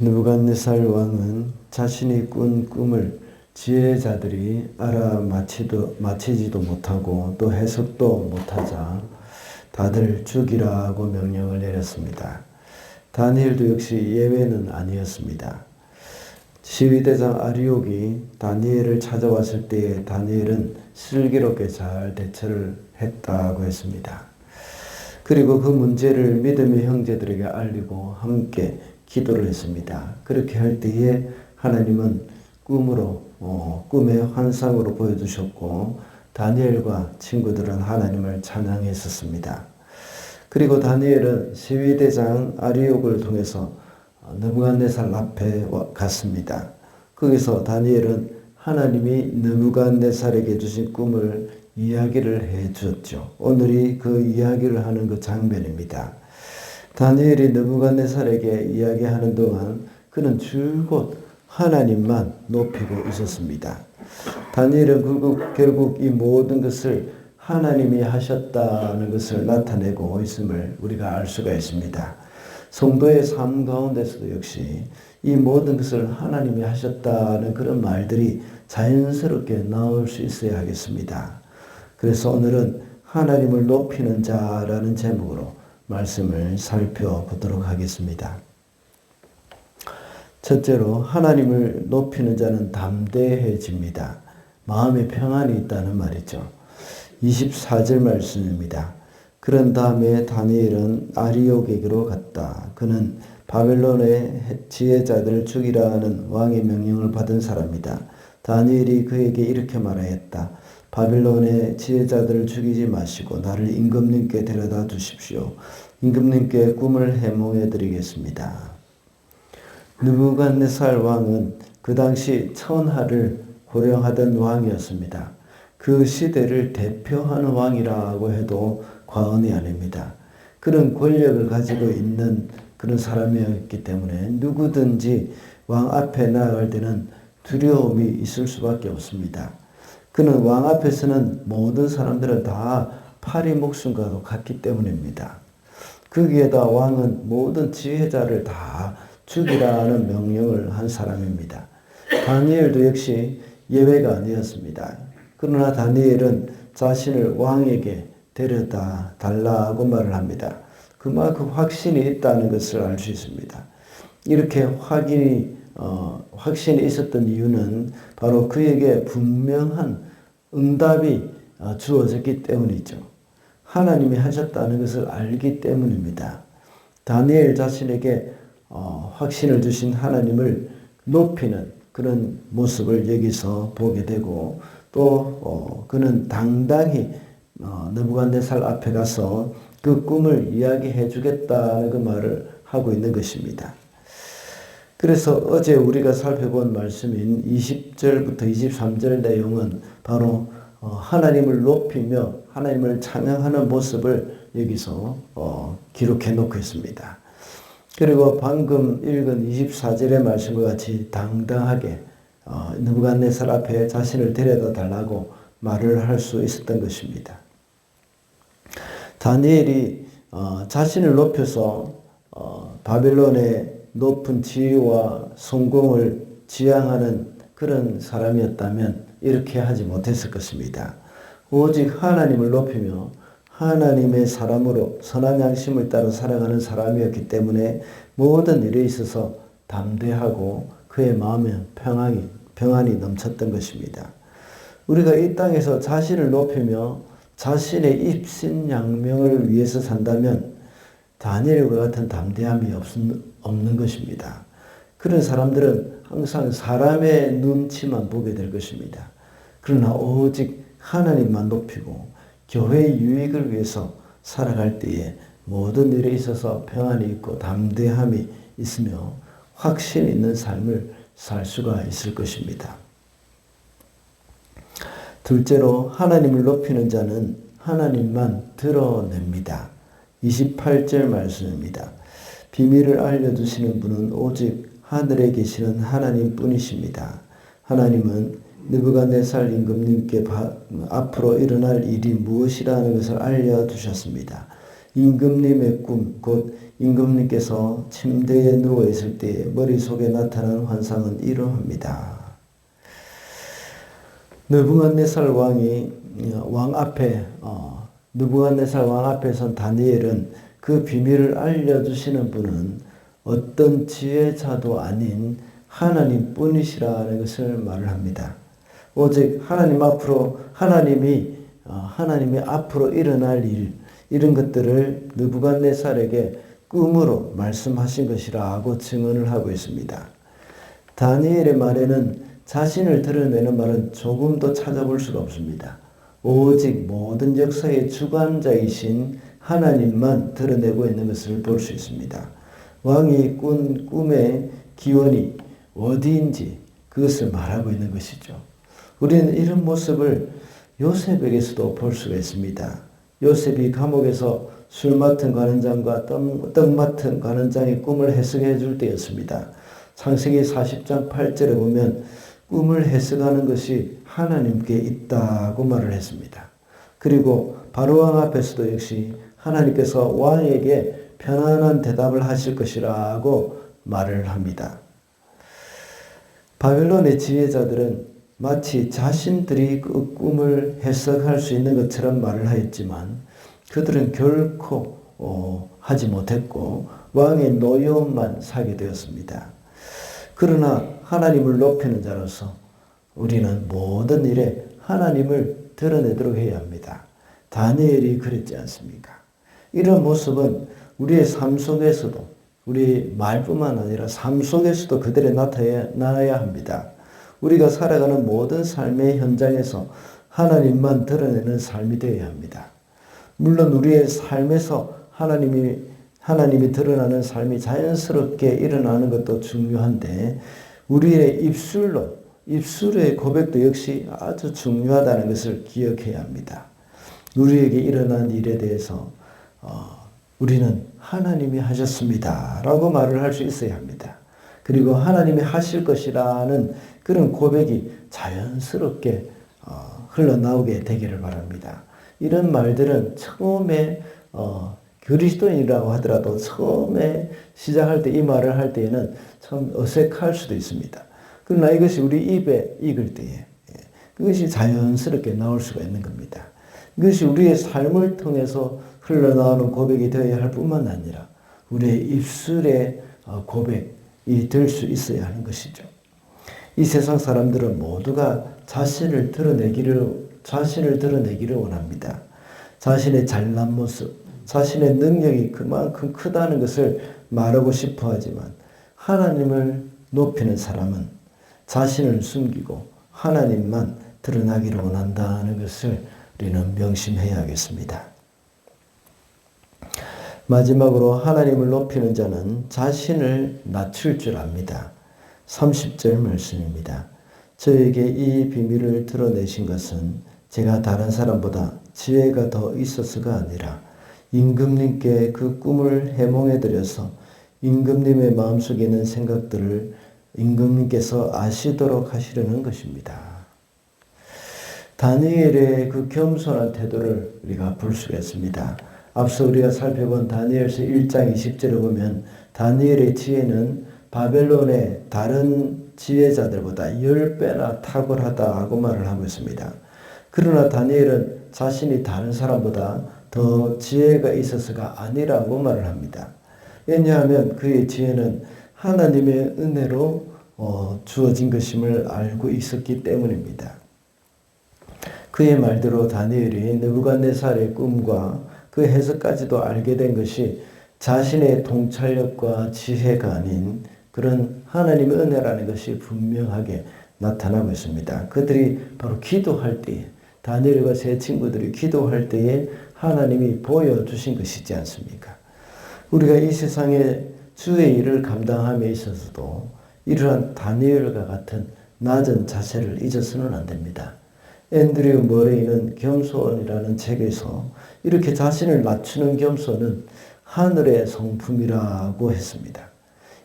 느부갓네살 왕은 자신이 꾼 꿈을 지혜자들이 알아맞히도 맞히지도 못하고 또 해석도 못하자 다들 죽이라고 명령을 내렸습니다. 다니엘도 역시 예외는 아니었습니다. 시위대장 아리옥이 다니엘을 찾아왔을 때에 다니엘은 슬기롭게 잘 대처를 했다고 했습니다. 그리고 그 문제를 믿음의 형제들에게 알리고 함께 기도를 했습니다. 그렇게 할 때에 하나님은 꿈으로 어, 꿈의 환상으로 보여주셨고 다니엘과 친구들은 하나님을 찬양했었습니다. 그리고 다니엘은 시위대장 아리옥을 통해서 느부갓네살 앞에 갔습니다. 거기서 다니엘은 하나님이 느부갓네살에게 주신 꿈을 이야기를 해 주었죠. 오늘이 그 이야기를 하는 그 장면입니다. 다니엘이 느부갓네살에게 이야기하는 동안 그는 줄곧 하나님만 높이고 있었습니다. 다니엘은 결국, 이 모든 것을 하나님이 하셨다는 것을 나타내고 있음을 우리가 알 수가 있습니다. 성도의 삶 가운데서도 역시 이 모든 것을 하나님이 하셨다는 그런 말들이 자연스럽게 나올 수 있어야 하겠습니다. 그래서 오늘은 하나님을 높이는 자라는 제목으로 말씀을 살펴보도록 하겠습니다. 첫째로 하나님을 높이는 자는 담대해집니다. 마음에 평안이 있다는 말이죠. 24절 말씀입니다. 그런 다음에 다니엘은 아리옥에게로 갔다. 그는 바벨론의 지혜자들을 죽이라는 왕의 명령을 받은 사람이다. 다니엘이 그에게 이렇게 말하였다. 바빌론의 지혜자들을 죽이지 마시고 나를 임금님께 데려다 주십시오. 임금님께 꿈을 해몽해 드리겠습니다. 느부갓네살 왕은 그 당시 천하를 호령하던 왕이었습니다. 그 시대를 대표하는 왕이라고 해도 과언이 아닙니다. 그런 권력을 가지고 있는 그런 사람이었기 때문에 누구든지 왕 앞에 나아갈 때는 두려움이 있을 수밖에 없습니다. 그는 왕 앞에서는 모든 사람들은 다 파리 목숨과도 같기 때문입니다. 거기에다 왕은 모든 지혜자를 다 죽이라는 명령을 한 사람입니다. 다니엘도 역시 예외가 아니었습니다. 그러나 다니엘은 자신을 왕에게 데려다 달라고 말을 합니다. 그만큼 확신이 있다는 것을 알 수 있습니다. 이렇게 확인이 어, 확신이 있었던 이유는 바로 그에게 분명한 응답이 어, 주어졌기 때문이죠. 하나님이 하셨다는 것을 알기 때문입니다. 다니엘 자신에게 어, 확신을 주신 하나님을 높이는 그런 모습을 여기서 보게 되고 또 어, 그는 당당히 어, 느부갓네살 앞에 가서 그 꿈을 이야기해 주겠다는 그 말을 하고 있는 것입니다. 그래서 어제 우리가 살펴본 말씀인 20절부터 23절 내용은 바로 어, 하나님을 높이며 하나님을 찬양하는 모습을 여기서 어, 기록해 놓고 있습니다. 그리고 방금 읽은 24절의 말씀과 같이 당당하게 어, 느부갓네살 앞에 자신을 데려다 달라고 말을 할 수 있었던 것입니다. 다니엘이 어, 자신을 높여서 어, 바벨론의 높은 지위와 성공을 지향하는 그런 사람이었다면 이렇게 하지 못했을 것입니다. 오직 하나님을 높이며 하나님의 사람으로 선한 양심을 따라 살아가는 사람이었기 때문에 모든 일에 있어서 담대하고 그의 마음에 평안이, 평안이 넘쳤던 것입니다. 우리가 이 땅에서 자신을 높이며 자신의 입신양명을 위해서 산다면 다니엘과 같은 담대함이 없는 것입니다. 그런 사람들은 항상 사람의 눈치만 보게 될 것입니다. 그러나 오직 하나님만 높이고 교회의 유익을 위해서 살아갈 때에 모든 일에 있어서 평안이 있고 담대함이 있으며 확신 있는 삶을 살 수가 있을 것입니다. 둘째로 하나님을 높이는 자는 하나님만 드러냅니다. 28절 말씀입니다. 비밀을 알려주시는 분은 오직 하늘에 계시는 하나님 뿐이십니다. 하나님은 느부갓네살 임금님께 앞으로 일어날 일이 무엇이라는 것을 알려주셨습니다. 임금님의 꿈, 곧 임금님께서 침대에 누워 있을 때 머릿속에 나타난 환상은 이러합니다. 느부갓네살 왕이 왕 앞에 어, 느부갓네살 왕 앞에 선 다니엘은 그 비밀을 알려주시는 분은 어떤 지혜자도 아닌 하나님 뿐이시라는 것을 말을 합니다. 오직 하나님 앞으로 하나님이 어, 하나님이 앞으로 일어날 일 이런 것들을 느부갓네살에게 꿈으로 말씀하신 것이라고 증언을 하고 있습니다. 다니엘의 말에는 자신을 드러내는 말은 조금도 찾아볼 수가 없습니다. 오직 모든 역사의 주관자이신 하나님만 드러내고 있는 것을 볼 수 있습니다. 왕이 꾼 꿈의 기원이 어디인지 그것을 말하고 있는 것이죠. 우리는 이런 모습을 요셉에게서도 볼 수가 있습니다. 요셉이 감옥에서 술 맡은 관원장과 떡, 떡 맡은 관원장의 꿈을 해석해 줄 때였습니다. 창세기 40장 8절에 보면 꿈을 해석하는 것이 하나님께 있다고 말을 했습니다. 그리고 바로왕 앞에서도 역시 하나님께서 왕에게 편안한 대답을 하실 것이라고 말을 합니다. 바벨론의 지혜자들은 마치 자신들이 그 꿈을 해석할 수 있는 것처럼 말을 하였지만 그들은 결코 어, 하지 못했고 왕의 노여움만 사게 되었습니다. 그러나 하나님을 높이는 자로서 우리는 모든 일에 하나님을 드러내도록 해야 합니다. 다니엘이 그랬지 않습니까? 이런 모습은 우리의 삶 속에서도 우리 말뿐만 아니라 삶 속에서도 그들에 나타나야 합니다. 우리가 살아가는 모든 삶의 현장에서 하나님만 드러내는 삶이 되어야 합니다. 물론 우리의 삶에서 하나님이 하나님이 드러나는 삶이 자연스럽게 일어나는 것도 중요한데 우리의 입술로 입술의 고백도 역시 아주 중요하다는 것을 기억해야 합니다. 우리에게 일어난 일에 대해서 어, 우리는 하나님이 하셨습니다. 라고 말을 할 수 있어야 합니다. 그리고 하나님이 하실 것이라는 그런 고백이 자연스럽게 어, 흘러나오게 되기를 바랍니다. 이런 말들은 처음에 어, 그리스도인이라고 하더라도 처음에 시작할 때 이 말을 할 때에는 참 어색할 수도 있습니다. 그러나 이것이 우리 입에 익을 때에 예, 그것이 자연스럽게 나올 수가 있는 겁니다. 이것이 우리의 삶을 통해서 흘러나오는 고백이 되어야 할 뿐만 아니라 우리의 입술의 어, 고백이 될 수 있어야 하는 것이죠. 이 세상 사람들은 모두가 자신을 드러내기를 자신을 드러내기를 원합니다. 자신의 잘난 모습, 자신의 능력이 그만큼 크다는 것을 말하고 싶어 하지만 하나님을 높이는 사람은 자신을 숨기고 하나님만 드러나기를 원한다는 것을 우리는 명심해야겠습니다. 마지막으로 하나님을 높이는 자는 자신을 낮출 줄 압니다. 30절 말씀입니다. 저에게 이 비밀을 드러내신 것은 제가 다른 사람보다 지혜가 더 있어서가 아니라 임금님께 그 꿈을 해몽해 드려서 임금님의 마음속에 있는 생각들을 임금님께서 아시도록 하시려는 것입니다. 다니엘의 그 겸손한 태도를 우리가 볼 수가 있습니다. 앞서 우리가 살펴본 다니엘서 1장 20절에 보면 다니엘의 지혜는 바벨론의 다른 지혜자들보다 10배나 탁월하다고 말을 하고 있습니다. 그러나 다니엘은 자신이 다른 사람보다 더 지혜가 있어서가 아니라고 말을 합니다. 왜냐하면 그의 지혜는 하나님의 은혜로 어, 주어진 것임을 알고 있었기 때문입니다. 그의 말대로 다니엘이 느부갓네살의 꿈과 그 해석까지도 알게 된 것이 자신의 통찰력과 지혜가 아닌 그런 하나님의 은혜라는 것이 분명하게 나타나고 있습니다. 그들이 바로 기도할 때에 다니엘과 세 친구들이 기도할 때에 하나님이 보여주신 것이지 않습니까? 우리가 이 세상에 주의 일을 감당함에 있어서도 이러한 다니엘과 같은 낮은 자세를 잊어서는 안 됩니다. 앤드류 머레이는 겸손이라는 책에서 이렇게 자신을 낮추는 겸손은 하늘의 성품이라고 했습니다.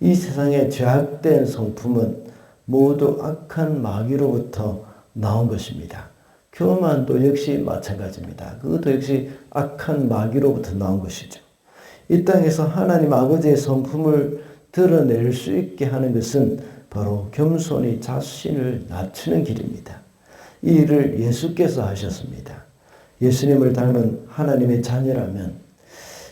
이 세상에 죄악된 성품은 모두 악한 마귀로부터 나온 것입니다. 교만도 역시 마찬가지입니다. 그것도 역시 악한 마귀로부터 나온 것이죠. 이 땅에서 하나님 아버지의 성품을 드러낼 수 있게 하는 것은 바로 겸손히 자신을 낮추는 길입니다. 이 일을 예수께서 하셨습니다. 예수님을 닮은 하나님의 자녀라면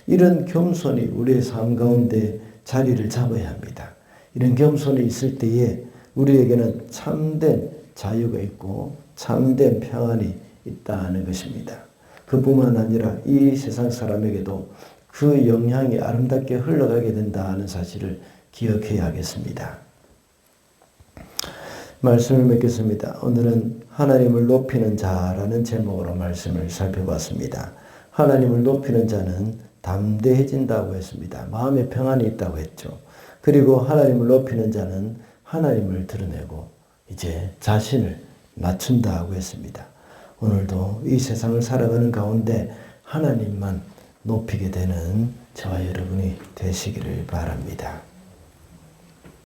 이런 겸손이 우리의 삶 가운데 자리를 잡아야 합니다. 이런 겸손이 있을 때에 우리에게는 참된 자유가 있고 참된 평안이 있다는 것입니다. 그뿐만 아니라 이 세상 사람에게도 그 영향이 아름답게 흘러가게 된다는 사실을 기억해야 하겠습니다. 말씀을 맺겠습니다. 오늘은 하나님을 높이는 자라는 제목으로 말씀을 살펴봤습니다. 하나님을 높이는 자는 담대해진다고 했습니다. 마음에 평안이 있다고 했죠. 그리고 하나님을 높이는 자는 하나님을 드러내고 이제 자신을 낮춘다고 했습니다. 오늘도 이 세상을 살아가는 가운데 하나님만 높이게 되는 저와 여러분이 되시기를 바랍니다.